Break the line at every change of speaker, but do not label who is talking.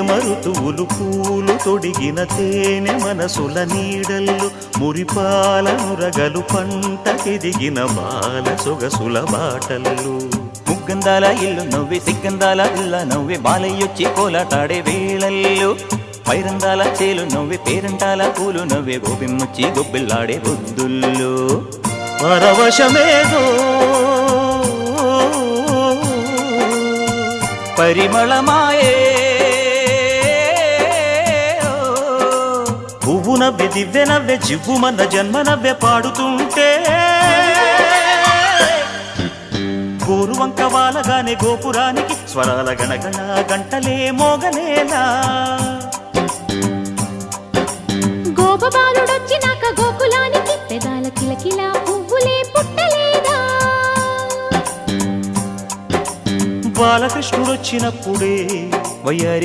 మరుతువులు పూలు తొడిగిన తేనె మనసుల నీడల్లు మురిపాల నురగలు పంటకెదిగిన బాల సొగసుల బాటల్లు
ముగ్గందాల ఇల్లు నవ్వి సిగ్గందాల ఇల్ల నవ్వి బాలయ్యొచ్చి కోలాటాడే వేళల్లు. పైరందాల చేలు నవ్వి పేరంటాల పూలు నవ్వి గోపిమ్ముచ్చి గొబ్బిల్లాడే బొద్దుల్లో
పరవశమేదో
పరిమళమాయే
పువ్వు నవ్వె దివ్వె నవ్వె జివ్వుమన్న జన్మ నవ్వె పాడుతుంటే గోరువంక వాలగానే గోపురానికి స్వరాల గణగణ గంటలే మోగలేనా.
గోపబాలుడొచ్చినాక గోకులానికి పెదాల కిలకిల పువ్వులే పుట్టలేదా?
బాలకృష్ణుడొచ్చినప్పుడే
వయ్యారి